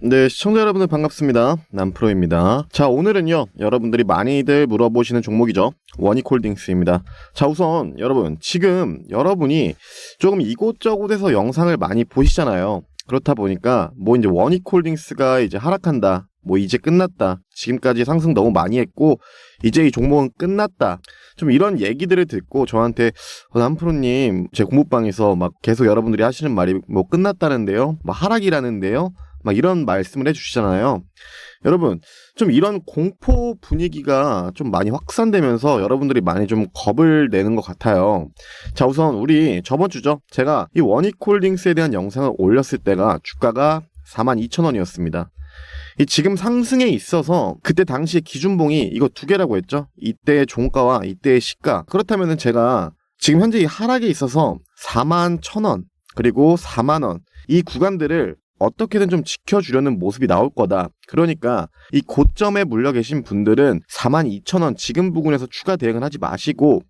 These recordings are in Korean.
네, 시청자 여러분들 반갑습니다. 남프로입니다. 자, 오늘은요, 여러분들이 많이들 물어보시는 종목이죠. 원익홀딩스입니다. 자, 우선 여러분, 지금 여러분이 조금 이곳저곳에서 영상을 많이 보시잖아요. 그렇다 보니까 뭐 이제 원익홀딩스가 이제 하락한다. 뭐 이제 끝났다. 지금까지 상승 너무 많이 했고 이제 이 종목은 끝났다. 좀 이런 얘기들을 듣고 저한테 어, 남프로님 제 공부방에서 막 계속 여러분들이 하시는 말이 뭐 끝났다는데요. 뭐 하락이라는데요. 막 이런 말씀을 해주시잖아요. 여러분, 좀 이런 공포 분위기가 좀 많이 확산되면서 여러분들이 많이 좀 겁을 내는 것 같아요. 자, 우선 우리 저번 주죠. 제가 이 원익홀딩스에 대한 영상을 올렸을 때가 주가가 42,000원이었습니다. 이 지금 상승에 있어서 그때 당시에 기준봉이 이거 두 개라고 했죠. 이때의 종가와 이때의 시가. 그렇다면은 제가 지금 현재 이 하락에 있어서 4만 1,000원 그리고 4만 원 이 구간들을 어떻게든 좀 지켜주려는 모습이 나올 거다. 그러니까 이 고점에 물려 계신 분들은 42,000원 지금 부근에서 추가 대응을 하지 마시고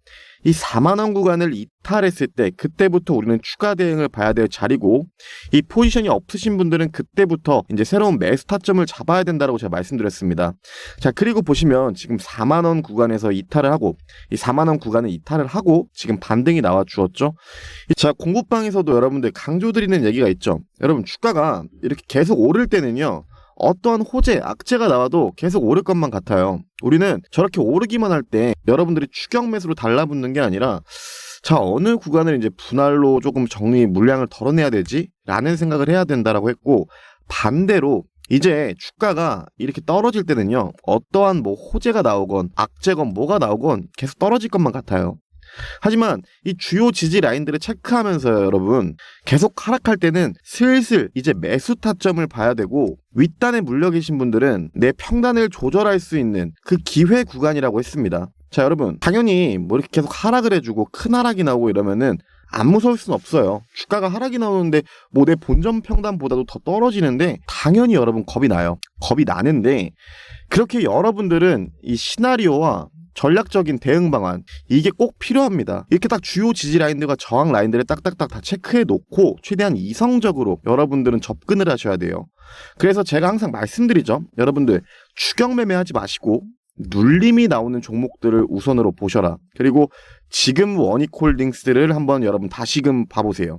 이 4만 원 구간을 이탈했을 때 그때부터 우리는 추가 대응을 봐야 될 자리고 이 포지션이 없으신 분들은 그때부터 이제 새로운 매수 타점을 잡아야 된다고 제가 말씀드렸습니다. 자 그리고 보시면 지금 4만 원 구간에서 이탈을 하고 이 4만 원 구간을 이탈을 하고 지금 반등이 나와 주었죠. 자 공부방에서도 여러분들 강조드리는 얘기가 있죠. 여러분 주가가 이렇게 계속 오를 때는요. 어떠한 호재, 악재가 나와도 계속 오를 것만 같아요. 우리는 저렇게 오르기만 할 때 여러분들이 추격 매수로 달라붙는 게 아니라 자, 어느 구간을 이제 분할로 조금 정리 물량을 덜어내야 되지? 라는 생각을 해야 된다라고 했고 반대로 이제 주가가 이렇게 떨어질 때는요. 어떠한 뭐 호재가 나오건 악재건 뭐가 나오건 계속 떨어질 것만 같아요. 하지만 이 주요 지지 라인들을 체크하면서요, 여러분. 계속 하락할 때는 슬슬 이제 매수 타점을 봐야 되고 윗단에 물려 계신 분들은 내 평단을 조절할 수 있는 그 기회 구간이라고 했습니다. 자, 여러분. 당연히 뭐 이렇게 계속 하락을 해주고 큰 하락이 나오고 이러면은 안 무서울 수는 없어요. 주가가 하락이 나오는데 뭐 내 본전 평단보다도 더 떨어지는데 당연히 여러분 겁이 나요. 겁이 나는데 그렇게 여러분들은 이 시나리오와 전략적인 대응 방안 이게 꼭 필요합니다. 이렇게 딱 주요 지지 라인들과 저항 라인들을 딱딱딱 다 체크해 놓고 최대한 이성적으로 여러분들은 접근을 하셔야 돼요. 그래서 제가 항상 말씀드리죠. 여러분들 추격 매매하지 마시고 눌림이 나오는 종목들을 우선으로 보셔라. 그리고 지금 원익홀딩스를 한번 여러분 다시금 봐보세요.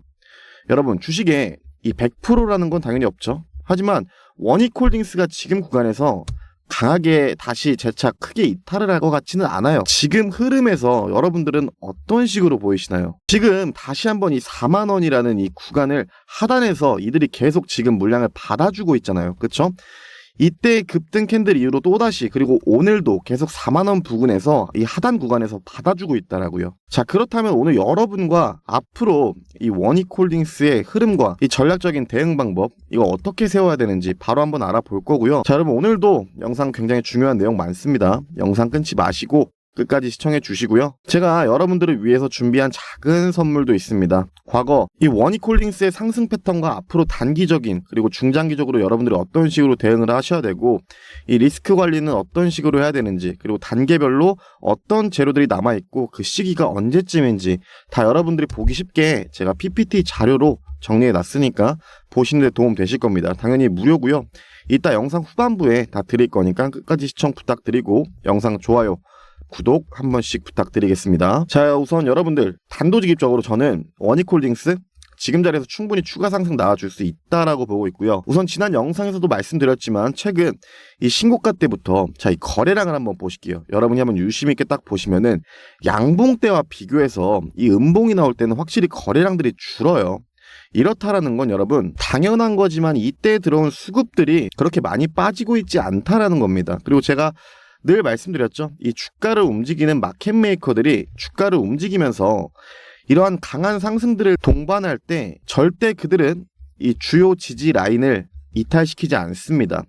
여러분 주식에 이 100%라는 건 당연히 없죠. 하지만 원익홀딩스가 지금 구간에서 강하게 다시 재차 크게 이탈을 할 것 같지는 않아요. 지금 흐름에서 여러분들은 어떤 식으로 보이시나요? 지금 다시 한번 이 4만 원이라는 이 구간을 하단에서 이들이 계속 지금 물량을 받아주고 있잖아요. 그쵸? 이때 급등 캔들 이후로 또다시 그리고 오늘도 계속 4만원 부근에서 이 하단 구간에서 받아주고 있다라고요. 자 그렇다면 오늘 여러분과 앞으로 이 원익홀딩스의 흐름과 이 전략적인 대응 방법 이거 어떻게 세워야 되는지 바로 한번 알아볼 거고요. 자 여러분 오늘도 영상 굉장히 중요한 내용 많습니다. 영상 끊지 마시고 끝까지 시청해 주시고요. 제가 여러분들을 위해서 준비한 작은 선물도 있습니다. 과거 이 원익홀딩스의 상승 패턴과 앞으로 단기적인 그리고 중장기적으로 여러분들이 어떤 식으로 대응을 하셔야 되고 이 리스크 관리는 어떤 식으로 해야 되는지 그리고 단계별로 어떤 재료들이 남아 있고 그 시기가 언제쯤인지 다 여러분들이 보기 쉽게 제가 PPT 자료로 정리해 놨으니까 보시는데 도움 되실 겁니다. 당연히 무료고요. 이따 영상 후반부에 다 드릴 거니까 끝까지 시청 부탁드리고 영상 좋아요 구독 한 번씩 부탁드리겠습니다. 자, 우선 여러분들 단도직입적으로 저는 원익홀딩스 지금 자리에서 충분히 추가 상승 나와줄 수 있다라고 보고 있고요. 우선 지난 영상에서도 말씀드렸지만 최근 이 신고가 때부터 자 이 거래량을 한번 보실게요. 여러분이 한번 유심 있게 딱 보시면은 양봉 때와 비교해서 이 음봉이 나올 때는 확실히 거래량들이 줄어요. 이렇다라는 건 여러분 당연한 거지만 이때 들어온 수급들이 그렇게 많이 빠지고 있지 않다라는 겁니다. 그리고 제가 늘 말씀드렸죠. 이 주가를 움직이는 마켓 메이커들이 주가를 움직이면서 이러한 강한 상승들을 동반할 때 절대 그들은 이 주요 지지 라인을 이탈시키지 않습니다.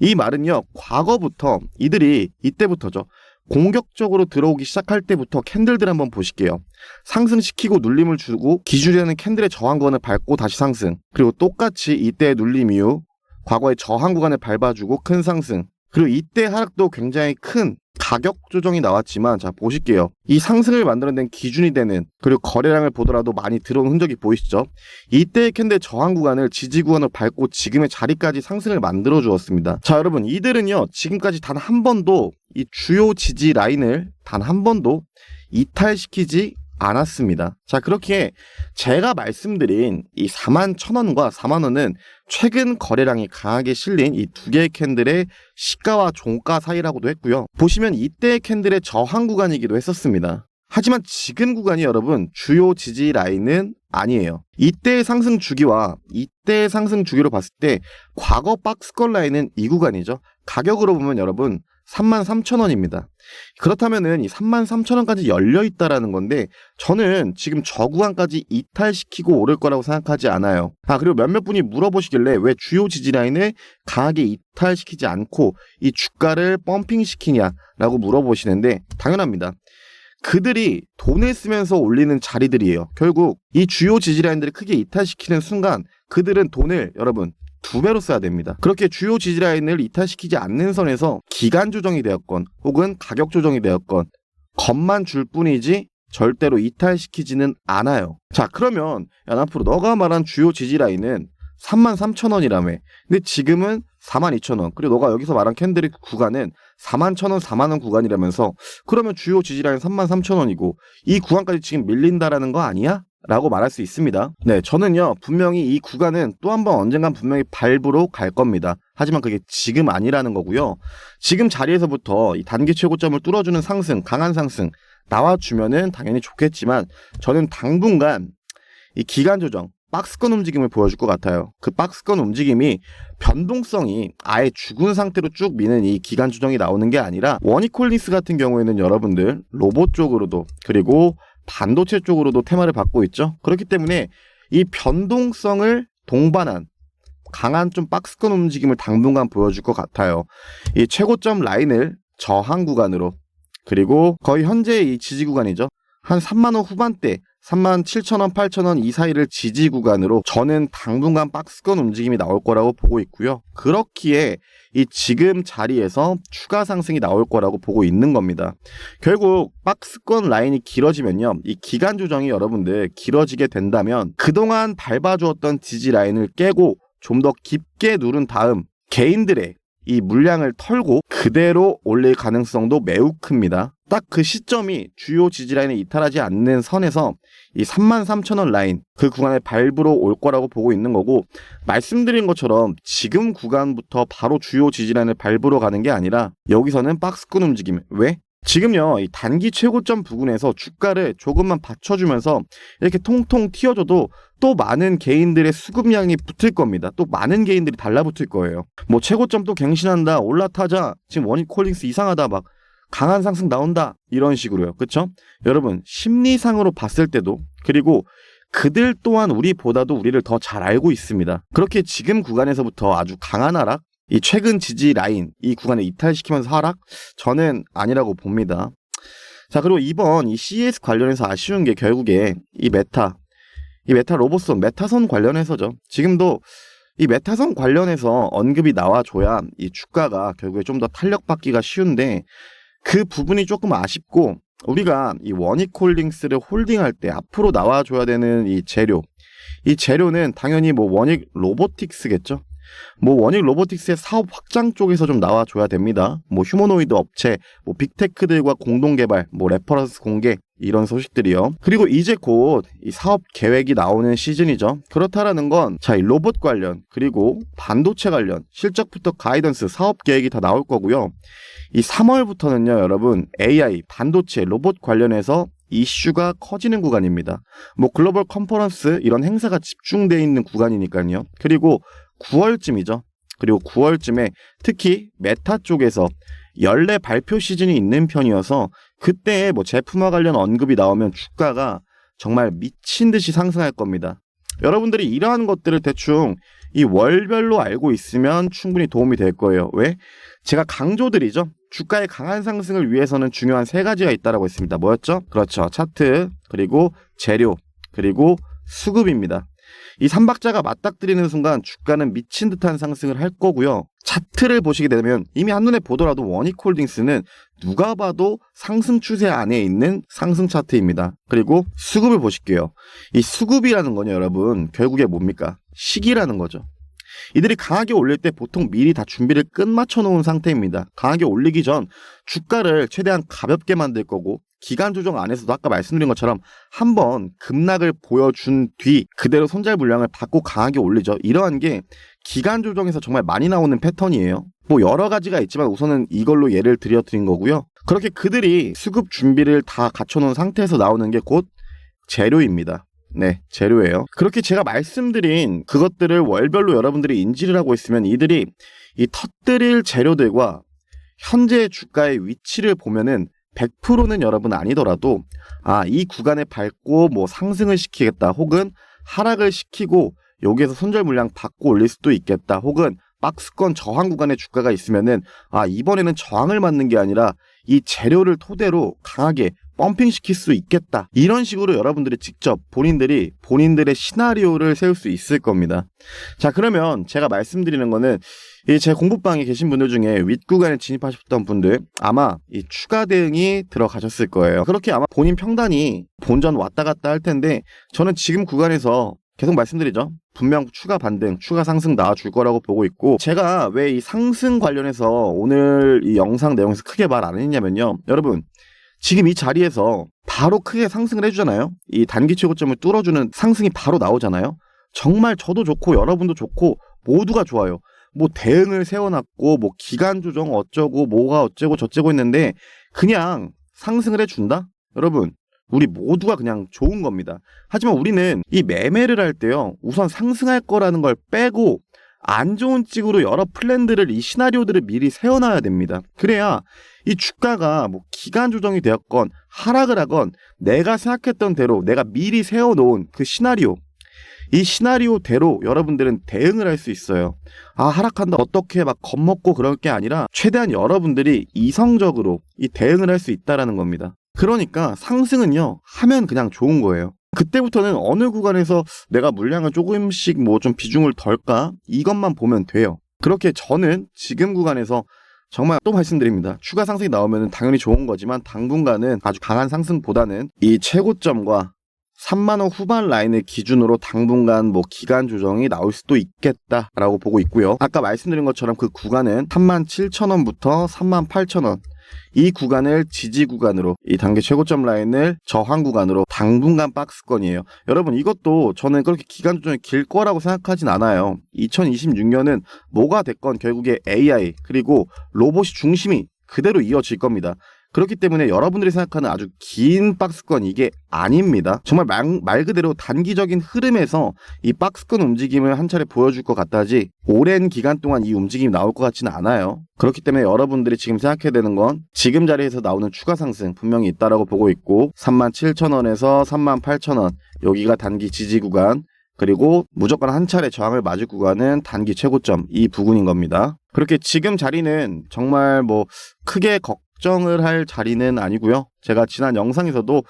이 말은요, 과거부터 이들이 이때부터죠. 공격적으로 들어오기 시작할 때부터 캔들들 한번 보실게요. 상승시키고 눌림을 주고 기준이라는 캔들의 저항권을 밟고 다시 상승. 그리고 똑같이 이때의 눌림 이후 과거의 저항 구간을 밟아주고 큰 상승. 그리고 이때 하락도 굉장히 큰 가격 조정이 나왔지만 자 보실게요. 이 상승을 만들어낸 기준이 되는 그리고 거래량을 보더라도 많이 들어온 흔적이 보이시죠? 이때의 캔들 저항 구간을 지지 구간으로 밟고 지금의 자리까지 상승을 만들어 주었습니다. 자 여러분 이들은요 지금까지 단 한 번도 이 주요 지지 라인을 단 한 번도 이탈시키지 않았습니다. 자, 그렇게 제가 말씀드린 이 4만 1000원과 4만 원은 최근 거래량이 강하게 실린 이 두 개의 캔들의 시가와 종가 사이라고도 했고요. 보시면 이때의 캔들의 저항 구간이기도 했었습니다. 하지만 지금 구간이 여러분 주요 지지 라인은 아니에요. 이때의 상승 주기와 이때의 상승 주기로 봤을 때 과거 박스권 라인은 이 구간이죠. 가격으로 보면 여러분 33,000원입니다. 그렇다면은 이 33,000원까지 열려 있다라는 건데 저는 지금 저 구간까지 이탈시키고 오를 거라고 생각하지 않아요. 아 그리고 몇몇 분이 물어보시길래 왜 주요 지지 라인을 강하게 이탈시키지 않고 이 주가를 펌핑시키냐라고 물어보시는데 당연합니다. 그들이 돈을 쓰면서 올리는 자리들이에요. 결국 이 주요 지지 라인들을 크게 이탈시키는 순간 그들은 돈을 여러분 두 배로 써야 됩니다. 그렇게 주요 지지 라인을 이탈시키지 않는 선에서 기간 조정이 되었건 혹은 가격 조정이 되었건 겁만 줄 뿐이지 절대로 이탈시키지는 않아요. 자, 그러면 야, 앞으로 너가 말한 주요 지지 라인은 33,000원이라며. 근데 지금은 42,000원. 그리고 너가 여기서 말한 캔들의 구간은 41,000원, 4만원 구간이라면서 그러면 주요 지지 라인 33,000원이고 이 구간까지 지금 밀린다라는 거 아니야? 라고 말할 수 있습니다. 네, 저는요, 분명히 이 구간은 또 한 번 언젠간 분명히 밟으로 갈 겁니다. 하지만 그게 지금 아니라는 거고요. 지금 자리에서부터 이 단기 최고점을 뚫어주는 상승, 강한 상승 나와주면은 당연히 좋겠지만 저는 당분간 이 기간 조정, 박스권 움직임을 보여줄 것 같아요. 그 박스권 움직임이 변동성이 아예 죽은 상태로 쭉 미는 이 기간 조정이 나오는 게 아니라 원이콜리스 같은 경우에는 여러분들 로봇 쪽으로도 그리고 반도체 쪽으로도 테마를 받고 있죠. 그렇기 때문에 이 변동성을 동반한 강한 좀 박스권 움직임을 당분간 보여줄 것 같아요. 이 최고점 라인을 저항 구간으로 그리고 거의 현재 이 지지 구간이죠. 한 3만 원 후반대 3만 7천 원, 8천 원 이 사이를 지지 구간으로 저는 당분간 박스권 움직임이 나올 거라고 보고 있고요. 그렇기에 이 지금 자리에서 추가 상승이 나올 거라고 보고 있는 겁니다. 결국 박스권 라인이 길어지면요. 이 기간 조정이 여러분들 길어지게 된다면 그동안 밟아주었던 지지 라인을 깨고 좀 더 깊게 누른 다음 개인들의 이 물량을 털고 그대로 올릴 가능성도 매우 큽니다. 딱 그 시점이 주요 지지라인을 이탈하지 않는 선에서 이 33,000원 라인 그 구간에 밟으러 올 거라고 보고 있는 거고 말씀드린 것처럼 지금 구간부터 바로 주요 지지라인을 밟으러 가는 게 아니라 여기서는 박스권 움직임 왜? 지금요 이 단기 최고점 부근에서 주가를 조금만 받쳐주면서 이렇게 통통 튀어줘도 또 많은 개인들의 수급량이 붙을 겁니다. 또 많은 개인들이 달라붙을 거예요. 뭐 최고점 또 갱신한다 올라타자 지금 원익 콜링스 이상하다 막 강한 상승 나온다 이런 식으로요. 그렇죠? 여러분 심리상으로 봤을 때도 그리고 그들 또한 우리보다도 우리를 더 잘 알고 있습니다. 그렇게 지금 구간에서부터 아주 강한 하락 이 최근 지지 라인 이 구간을 이탈시키면서 하락 저는 아니라고 봅니다. 자 그리고 이번 이 CES 관련해서 아쉬운 게 결국에 이 메타 이 메타 로봇선 메타선 관련해서죠. 지금도 이 메타선 관련해서 언급이 나와줘야 이 주가가 결국에 좀 더 탄력받기가 쉬운데 그 부분이 조금 아쉽고 우리가 이 원익 홀딩스를 홀딩할 때 앞으로 나와줘야 되는 이 재료 이 재료는 당연히 뭐 원익 로보틱스겠죠. 뭐 원익 로보틱스의 사업 확장 쪽에서 좀 나와줘야 됩니다. 뭐 휴머노이드 업체, 뭐 빅테크들과 공동 개발, 뭐 레퍼런스 공개 이런 소식들이요. 그리고 이제 곧 이 사업 계획이 나오는 시즌이죠. 그렇다라는 건 자, 이 로봇 관련 그리고 반도체 관련 실적부터 가이던스 사업 계획이 다 나올 거고요. 이 3월부터는요, 여러분 AI, 반도체, 로봇 관련해서 이슈가 커지는 구간입니다. 뭐 글로벌 컨퍼런스 이런 행사가 집중되어 있는 구간이니까요. 그리고 9월쯤이죠. 그리고 9월쯤에 특히 메타 쪽에서 연례 발표 시즌이 있는 편이어서 그때 뭐 제품화 관련 언급이 나오면 주가가 정말 미친 듯이 상승할 겁니다. 여러분들이 이러한 것들을 대충 이 월별로 알고 있으면 충분히 도움이 될 거예요. 왜? 제가 강조드리죠. 주가의 강한 상승을 위해서는 중요한 세 가지가 있다라고 했습니다. 뭐였죠? 그렇죠. 차트, 그리고 재료, 그리고 수급입니다. 이 삼박자가 맞닥뜨리는 순간 주가는 미친 듯한 상승을 할 거고요. 차트를 보시게 되면 이미 한눈에 보더라도 원익홀딩스는 누가 봐도 상승 추세 안에 있는 상승 차트입니다. 그리고 수급을 보실게요. 이 수급이라는 거는 여러분 결국에 뭡니까? 시기라는 거죠. 이들이 강하게 올릴 때 보통 미리 다 준비를 끝마쳐 놓은 상태입니다. 강하게 올리기 전 주가를 최대한 가볍게 만들 거고 기간 조정 안에서도 아까 말씀드린 것처럼 한번 급락을 보여준 뒤 그대로 손절 물량을 받고 강하게 올리죠. 이러한 게 기간 조정에서 정말 많이 나오는 패턴이에요. 뭐 여러 가지가 있지만 우선은 이걸로 예를 들려드린 거고요. 그렇게 그들이 수급 준비를 다 갖춰놓은 상태에서 나오는 게 곧 재료입니다. 네, 재료예요. 그렇게 제가 말씀드린 그것들을 월별로 여러분들이 인지를 하고 있으면 이들이 이 터뜨릴 재료들과 현재 주가의 위치를 보면은 100%는 여러분 아니더라도 아, 이 구간에 밟고 뭐 상승을 시키겠다 혹은 하락을 시키고 여기에서 손절 물량 받고 올릴 수도 있겠다 혹은 박스권 저항 구간의 주가가 있으면은 아, 이번에는 저항을 맞는 게 아니라 이 재료를 토대로 강하게 펌핑 시킬 수 있겠다. 이런 식으로 여러분들이 직접 본인들이 본인들의 시나리오를 세울 수 있을 겁니다. 자, 그러면 제가 말씀드리는 거는 이제 공부방에 계신 분들 중에 윗구간에 진입하셨던 분들 아마 이 추가 대응이 들어가셨을 거예요. 그렇게 아마 본인 평단이 본전 왔다 갔다 할 텐데 저는 지금 구간에서 계속 말씀드리죠. 분명 추가 반등, 추가 상승 나와줄 거라고 보고 있고 제가 왜 이 상승 관련해서 오늘 이 영상 내용에서 크게 말 안 했냐면요. 여러분 지금 이 자리에서 바로 크게 상승을 해주잖아요. 이 단기 최고점을 뚫어주는 상승이 바로 나오잖아요. 정말 저도 좋고 여러분도 좋고 모두가 좋아요. 뭐 대응을 세워놨고 뭐 기간 조정 어쩌고 뭐가 어쩌고 저쩌고 했는데 그냥 상승을 해준다? 여러분 우리 모두가 그냥 좋은 겁니다. 하지만 우리는 이 매매를 할 때요 우선 상승할 거라는 걸 빼고 안 좋은 찍으로 여러 플랜들을 이 시나리오들을 미리 세워놔야 됩니다. 그래야 이 주가가 뭐 기간 조정이 되었건 하락을 하건 내가 생각했던 대로 내가 미리 세워놓은 그 시나리오 이 시나리오대로 여러분들은 대응을 할 수 있어요. 아, 하락한다. 어떻게 막 겁먹고 그럴 게 아니라 최대한 여러분들이 이성적으로 이 대응을 할 수 있다라는 겁니다. 그러니까 상승은요, 하면 그냥 좋은 거예요. 그때부터는 어느 구간에서 내가 물량을 조금씩 뭐 좀 비중을 덜까? 이것만 보면 돼요. 그렇게 저는 지금 구간에서 정말 또 말씀드립니다. 추가 상승이 나오면 당연히 좋은 거지만 당분간은 아주 강한 상승보다는 이 최고점과 3만원 후반 라인을 기준으로 당분간 뭐 기간 조정이 나올 수도 있겠다라고 보고 있고요. 아까 말씀드린 것처럼 그 구간은 3만 7천원부터 3만 8천원 이 구간을 지지 구간으로 이 단계 최고점 라인을 저항 구간으로 당분간 박스권이에요. 여러분 이것도 저는 그렇게 기간 조정이 길 거라고 생각하진 않아요. 2026년은 뭐가 됐건 결국에 AI 그리고 로봇이 중심이 그대로 이어질 겁니다. 그렇기 때문에 여러분들이 생각하는 아주 긴 박스권 이게 아닙니다. 정말 말, 말, 그대로 단기적인 흐름에서 이 박스권 움직임을 한 차례 보여줄 것 같다지 오랜 기간 동안 이 움직임이 나올 것 같지는 않아요. 그렇기 때문에 여러분들이 지금 생각해야 되는 건 지금 자리에서 나오는 추가 상승 분명히 있다라고 보고 있고 37,000원에서 38,000원 여기가 단기 지지 구간 그리고 무조건 한 차례 저항을 맞을 구간은 단기 최고점 이 부근인 겁니다. 그렇게 지금 자리는 정말 뭐 크게 걱정을 할 자리는 아니고요. 제가 지난 영상에서도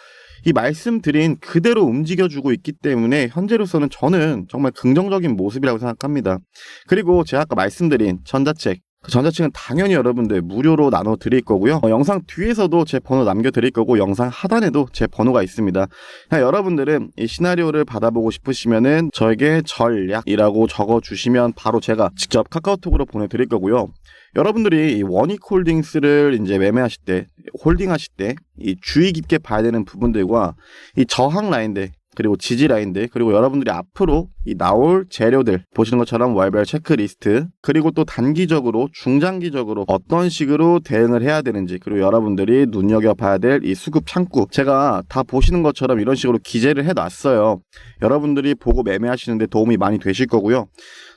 이 말씀드린 그대로 움직여주고 있기 때문에 현재로서는 저는 정말 긍정적인 모습이라고 생각합니다. 그리고 제가 아까 말씀드린 전자책 그 전자책은 당연히 여러분들 무료로 나눠 드릴 거고요. 어, 영상 뒤에서도 제 번호 남겨 드릴 거고 영상 하단에도 제 번호가 있습니다. 여러분들은 이 시나리오를 받아보고 싶으시면은 저에게 전략이라고 적어 주시면 바로 제가 직접 카카오톡으로 보내 드릴 거고요. 여러분들이 이 원익홀딩스를 이제 매매하실 때, 홀딩하실 때 이 주의 깊게 봐야 되는 부분들과 이 저항 라인들 그리고 지지 라인들 그리고 여러분들이 앞으로 이 나올 재료들 보시는 것처럼 월별 체크리스트 그리고 또 단기적으로 중장기적으로 어떤 식으로 대응을 해야 되는지 그리고 여러분들이 눈여겨봐야 될 이 수급 창구. 제가 다 보시는 것처럼 이런 식으로 기재를 해놨어요. 여러분들이 보고 매매하시는데 도움이 많이 되실 거고요.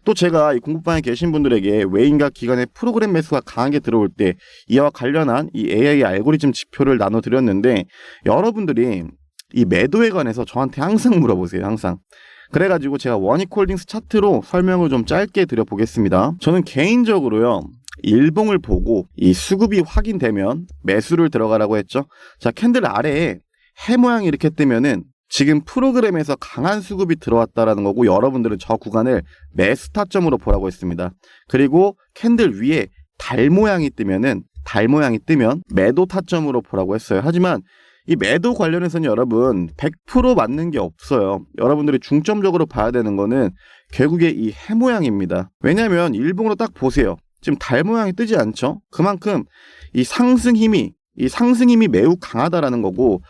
또 제가 이 공부방에 계신 분들에게 외인과 기관의 프로그램 매수가 강하게 들어올 때 이와 관련한 이 AI 알고리즘 지표를 나눠드렸는데 여러분들이 이 매도에 관해서 저한테 항상 물어보세요. 항상. 그래가지고 제가 원익홀딩스 차트로 설명을 좀 짧게 드려보겠습니다. 저는 개인적으로요. 일봉을 보고 이 수급이 확인되면 매수를 들어가라고 했죠. 자, 캔들 아래에 해 모양이 이렇게 뜨면은 지금 프로그램에서 강한 수급이 들어왔다라는 거고 여러분들은 저 구간을 매수 타점으로 보라고 했습니다. 그리고 캔들 위에 달 모양이 뜨면은 달 모양이 뜨면 매도 타점으로 보라고 했어요. 하지만 이 매도 관련해서는 여러분 100% 맞는 게 없어요. 여러분들이 중점적으로 봐야 되는 거는 결국에 이 해 모양입니다. 왜냐하면 일봉으로 딱 보세요. 지금 달 모양이 뜨지 않죠? 그만큼 이 상승 힘이 이 상승 힘이 매우 강하다라는 거고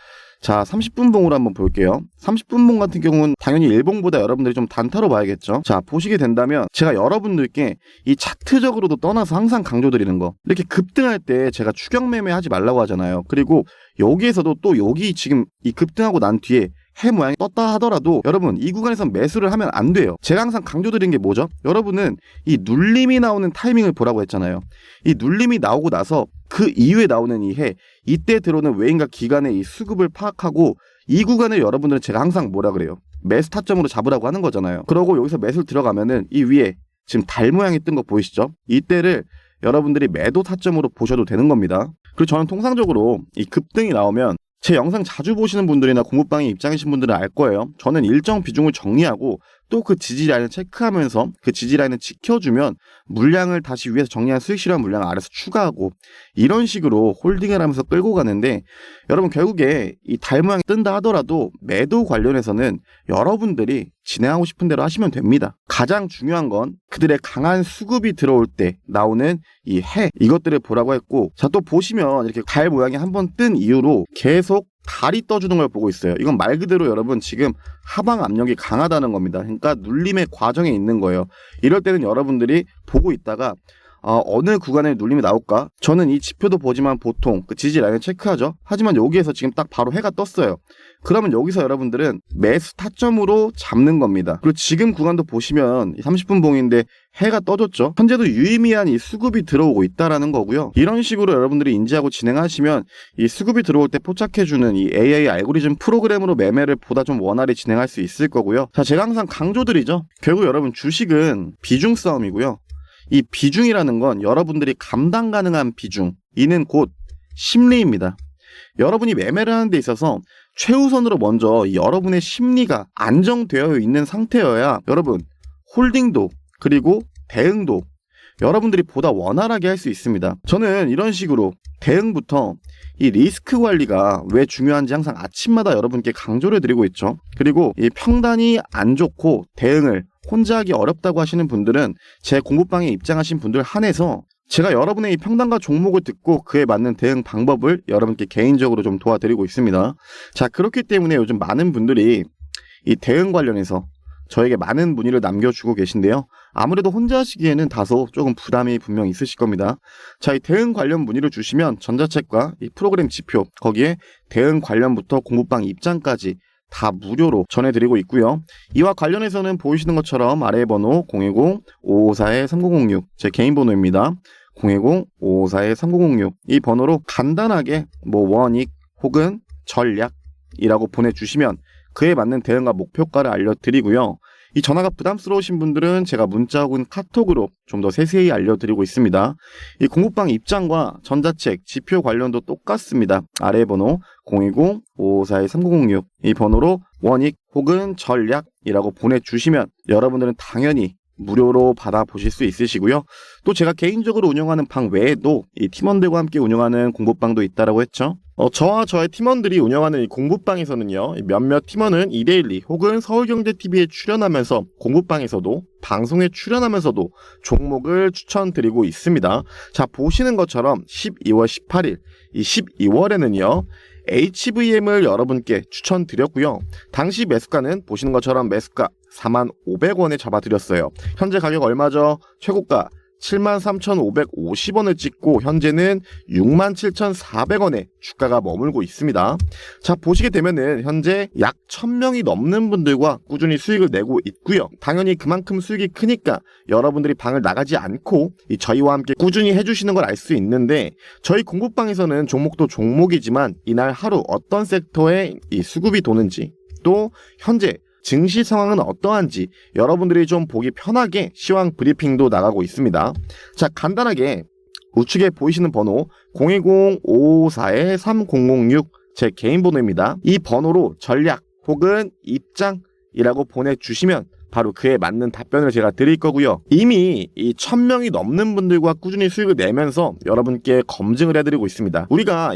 자 30분 봉으로 한번 볼게요. 30분 봉 같은 경우는 당연히 일봉보다 여러분들이 좀 단타로 봐야겠죠? 자 보시게 된다면 제가 여러분들께 이 차트적으로도 떠나서 항상 강조드리는 거. 이렇게 급등할 때 제가 추격 매매 하지 말라고 하잖아요. 그리고 여기에서도 또 여기 지금 이 급등하고 난 뒤에 해 모양이 떴다 하더라도 여러분 이 구간에서 매수를 하면 안 돼요. 제가 항상 강조드린 게 뭐죠? 여러분은 이 눌림이 나오는 타이밍을 보라고 했잖아요. 이 눌림이 나오고 나서 그 이후에 나오는 이 해, 이때 들어오는 외인과 기간의 이 수급을 파악하고 이 구간을 여러분들은 제가 항상 뭐라 그래요? 매수 타점으로 잡으라고 하는 거잖아요. 그러고 여기서 매수를 들어가면은 이 위에 지금 달 모양이 뜬 거 보이시죠? 이때를 여러분들이 매도 타점으로 보셔도 되는 겁니다. 그리고 저는 통상적으로 이 급등이 나오면 제 영상 자주 보시는 분들이나 공부방에 입장이신 분들은 알 거예요. 저는 일정 비중을 정리하고 또 그 지지 라인을 체크하면서 그 지지 라인을 지켜주면 물량을 다시 위에서 정리한 수익 실현 물량을 아래서 추가하고 이런 식으로 홀딩을 하면서 끌고 가는데 여러분 결국에 이 달 모양이 뜬다 하더라도 매도 관련해서는 여러분들이 진행하고 싶은 대로 하시면 됩니다. 가장 중요한 건 그들의 강한 수급이 들어올 때 나오는 이 해 이것들을 보라고 했고 자 또 보시면 이렇게 달 모양이 한번 뜬 이후로 계속 달이 떠주는 걸 보고 있어요. 이건 말 그대로 여러분 지금 하방 압력이 강하다는 겁니다. 그러니까 눌림의 과정에 있는 거예요. 이럴 때는 여러분들이 보고 있다가 어, 어느 구간에 눌림이 나올까? 저는 이 지표도 보지만 보통 그 지지 라인을 체크하죠. 하지만 여기에서 지금 딱 바로 해가 떴어요. 그러면 여기서 여러분들은 매수 타점으로 잡는 겁니다. 그리고 지금 구간도 보시면 30분 봉인데 해가 떠졌죠. 현재도 유의미한 이 수급이 들어오고 있다라는 거고요. 이런 식으로 여러분들이 인지하고 진행하시면 이 수급이 들어올 때 포착해주는 이 AI 알고리즘 프로그램으로 매매를 보다 좀 원활히 진행할 수 있을 거고요. 자, 제가 항상 강조드리죠. 결국 여러분 주식은 비중 싸움이고요. 이 비중이라는 건 여러분들이 감당 가능한 비중, 이는 곧 심리입니다. 여러분이 매매를 하는 데 있어서 최우선으로 먼저 여러분의 심리가 안정되어 있는 상태여야 여러분 홀딩도 그리고 대응도 여러분들이 보다 원활하게 할 수 있습니다. 저는 이런 식으로 대응부터 이 리스크 관리가 왜 중요한지 항상 아침마다 여러분께 강조를 드리고 있죠. 그리고 이 평단이 안 좋고 대응을 혼자 하기 어렵다고 하시는 분들은 제 공부방에 입장하신 분들 한해서 제가 여러분의 이 평단과 종목을 듣고 그에 맞는 대응 방법을 여러분께 개인적으로 좀 도와드리고 있습니다. 자, 그렇기 때문에 요즘 많은 분들이 이 대응 관련해서 저에게 많은 문의를 남겨주고 계신데요. 아무래도 혼자 하시기에는 다소 조금 부담이 분명 있으실 겁니다. 자, 이 대응 관련 문의를 주시면 전자책과 이 프로그램 지표, 거기에 대응 관련부터 공부방 입장까지 다 무료로 전해드리고 있고요. 이와 관련해서는 보이시는 것처럼 아래 번호 010-554-3006 제 개인 번호입니다. 010-554-3006 이 번호로 간단하게 뭐 원익 혹은 전략이라고 보내주시면 그에 맞는 대응과 목표가를 알려드리고요. 이 전화가 부담스러우신 분들은 제가 문자 혹은 카톡으로 좀 더 세세히 알려드리고 있습니다. 이 공부방 입장과 전자책, 지표 관련도 똑같습니다. 아래 번호 010-554-3006 이 번호로 원익 혹은 전략이라고 보내주시면 여러분들은 당연히 무료로 받아보실 수 있으시고요. 또 제가 개인적으로 운영하는 방 외에도 이 팀원들과 함께 운영하는 공부방도 있다라고 했죠. 어, 저와 저의 팀원들이 운영하는 이 공부방에서는요, 이 몇몇 팀원은 이데일리 혹은 서울경제TV에 출연하면서 공부방에서도 방송에 출연하면서도 종목을 추천드리고 있습니다. 자, 보시는 것처럼 12월 18일, 이 12월에는요, HVM을 여러분께 추천드렸고요. 당시 매수가는 보시는 것처럼 매수가 43,500원에 잡아드렸어요. 현재 가격 얼마죠? 최고가 73,550원을 찍고 현재는 67,400원에 주가가 머물고 있습니다. 자, 보시게 되면은 현재 약 1000명이 넘는 분들과 꾸준히 수익을 내고 있고요. 당연히 그만큼 수익이 크니까 여러분들이 방을 나가지 않고 이 저희와 함께 꾸준히 해주시는 걸 알 수 있는데 저희 공부방에서는 종목도 종목이지만 이날 하루 어떤 섹터에 이 수급이 도는지 또 현재 증시 상황은 어떠한지 여러분들이 좀 보기 편하게 시황 브리핑도 나가고 있습니다. 자, 간단하게 우측에 보이시는 번호 010-554-3006 제 개인 번호입니다. 이 번호로 전략 혹은 입장이라고 보내주시면 바로 그에 맞는 답변을 제가 드릴 거고요. 이미 이 1000명이 넘는 분들과 꾸준히 수익을 내면서 여러분께 검증을 해드리고 있습니다. 우리가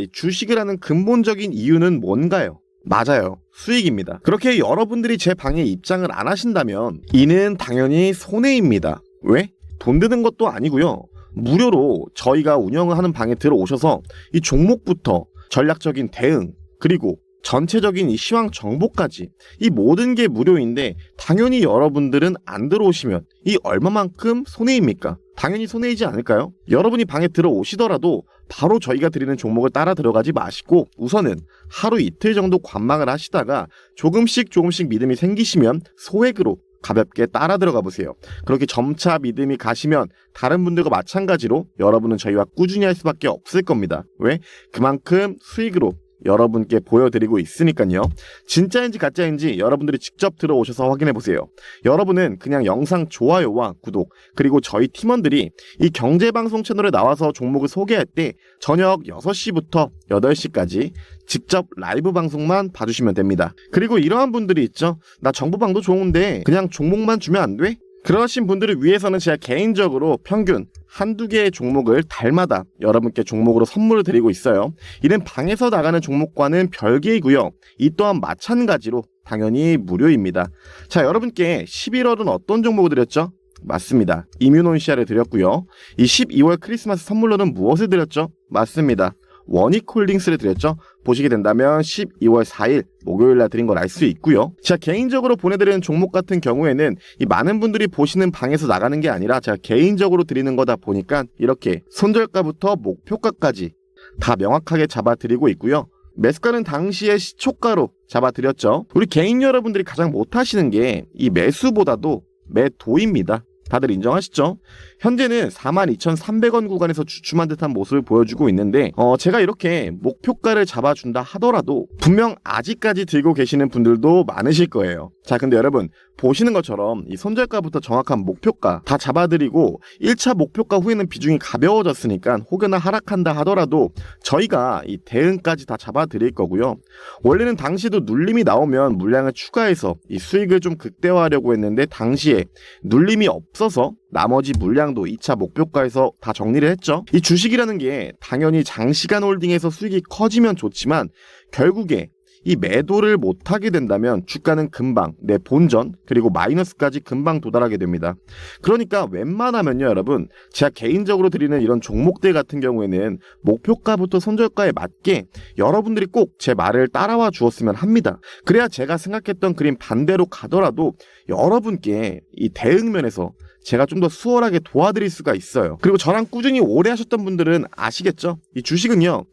하는 근본적인 이유는 뭔가요? 맞아요. 수익입니다. 그렇게 여러분들이 제 방에 입장을 안 하신다면 이는 당연히 손해입니다. 왜? 돈 드는 것도 아니고요. 무료로 저희가 운영을 하는 방에 들어오셔서 이 종목부터 전략적인 대응 그리고 전체적인 이 시황 정보까지 이 모든 게 무료인데 당연히 여러분들은 안 들어오시면 이 얼마만큼 손해입니까? 당연히 손해이지 않을까요? 여러분이 방에 들어오시더라도 바로 저희가 드리는 종목을 따라 들어가지 마시고 우선은 하루 이틀 정도 관망을 하시다가 조금씩 조금씩 믿음이 생기시면 소액으로 가볍게 따라 들어가 보세요. 그렇게 점차 믿음이 가시면 다른 분들과 마찬가지로 여러분은 저희와 꾸준히 할 수밖에 없을 겁니다. 왜? 그만큼 수익으로 여러분께 보여드리고 있으니까요. 진짜인지 가짜인지 여러분들이 직접 들어오셔서 확인해 보세요. 여러분은 그냥 영상 좋아요와 구독 그리고 저희 팀원들이 이 경제방송 채널에 나와서 종목을 소개할 때 저녁 6시부터 8시까지 직접 라이브 방송만 봐주시면 됩니다. 그리고 이러한 분들이 있죠. 나 정보방도 좋은데 그냥 종목만 주면 안 돼? 그러신 분들을 위해서는 제가 개인적으로 평균 한두 개의 종목을 달마다 여러분께 종목으로 선물을 드리고 있어요. 이는 방에서 나가는 종목과는 별개이고요. 이 또한 마찬가지로 당연히 무료입니다. 자, 여러분께 11월은 어떤 종목을 드렸죠? 맞습니다. 이뮤논시아를 드렸고요. 이 12월 크리스마스 선물로는 무엇을 드렸죠? 맞습니다. 원익홀딩스를 드렸죠. 보시게 된다면 12월 4일 목요일 날 드린 걸 알 수 있고요. 제가 개인적으로 보내드리는 종목 같은 경우에는 이 많은 분들이 보시는 방에서 나가는 게 아니라 제가 개인적으로 드리는 거다 보니까 이렇게 손절가부터 목표가까지 다 명확하게 잡아드리고 있고요. 매수가는 당시에 시초가로 잡아드렸죠. 우리 개인 여러분들이 가장 못하시는 게 이 매수보다도 매도입니다. 다들 인정하시죠? 현재는 42,300원 구간에서 주춤한 듯한 모습을 보여주고 있는데 어, 제가 이렇게 목표가를 잡아준다 하더라도 분명 아직까지 들고 계시는 분들도 많으실 거예요. 자 근데 여러분 보시는 것처럼 이 손절가부터 정확한 목표가 다 잡아드리고 1차 목표가 후에는 비중이 가벼워졌으니까 혹여나 하락한다 하더라도 저희가 이 대응까지 다 잡아드릴 거고요. 원래는 당시도 눌림이 나오면 물량을 추가해서 이 수익을 좀 극대화하려고 했는데 당시에 눌림이 없 어서 나머지 물량도 2차 목표가에서 다 정리를 했죠. 이 주식이라는 게 당연히 장시간 홀딩에서 수익이 커지면 좋지만 결국에 이 매도를 못하게 된다면 주가는 금방 내 본전 그리고 마이너스까지 금방 도달하게 됩니다. 그러니까 웬만하면요 여러분 제가 개인적으로 드리는 이런 종목들 같은 경우에는 목표가부터 손절가에 맞게 여러분들이 꼭 제 말을 따라와 주었으면 합니다. 그래야 제가 생각했던 그림 반대로 가더라도 여러분께 이 대응면에서 제가 좀 더 수월하게 도와드릴 수가 있어요. 그리고 저랑 꾸준히 오래 하셨던 분들은 아시겠죠? 이 주식은요.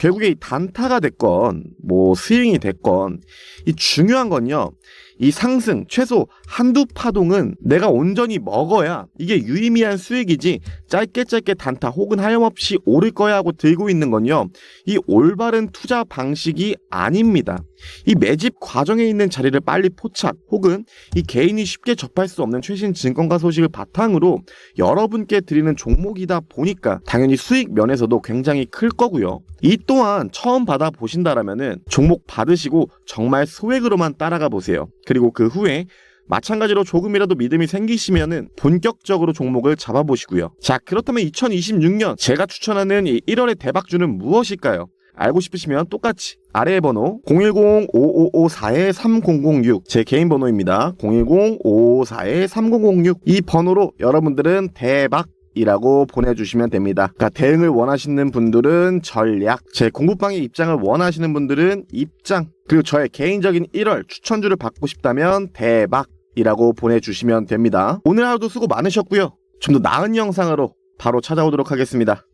결국에 이 단타가 됐건 뭐 스윙이 됐건 이 중요한 건요. 이 상승 최소 한두 파동은 내가 온전히 먹어야 이게 유의미한 수익이지 짧게 짧게 단타 혹은 하염없이 오를 거야 하고 들고 있는 건요. 이 올바른 투자 방식이 아닙니다. 이 매집 과정에 있는 자리를 빨리 포착 혹은 이 개인이 쉽게 접할 수 없는 최신 증권가 소식을 바탕으로 여러분께 드리는 종목이다 보니까 당연히 수익 면에서도 굉장히 클 거고요. 이 또한 처음 받아 보신다라면은 종목 받으시고 정말 소액으로만 따라가 보세요. 그리고 그 후에 마찬가지로 조금이라도 믿음이 생기시면은 본격적으로 종목을 잡아보시고요. 자, 그렇다면 2026년 제가 추천하는 이 1월의 대박주는 무엇일까요? 알고 싶으시면 똑같이 아래의 번호 010-5554-3006 제 개인 번호입니다. 010-5554-3006 이 번호로 여러분들은 대박 이라고 보내주시면 됩니다. 그러니까 대응을 원하시는 분들은 전략, 제 공부방의 입장을 원하시는 분들은 입장, 그리고 저의 개인적인 1월 추천주를 받고 싶다면 대박 이라고 보내주시면 됩니다. 오늘 하루도 수고 많으셨고요. 좀 더 나은 영상으로 바로 찾아오도록 하겠습니다.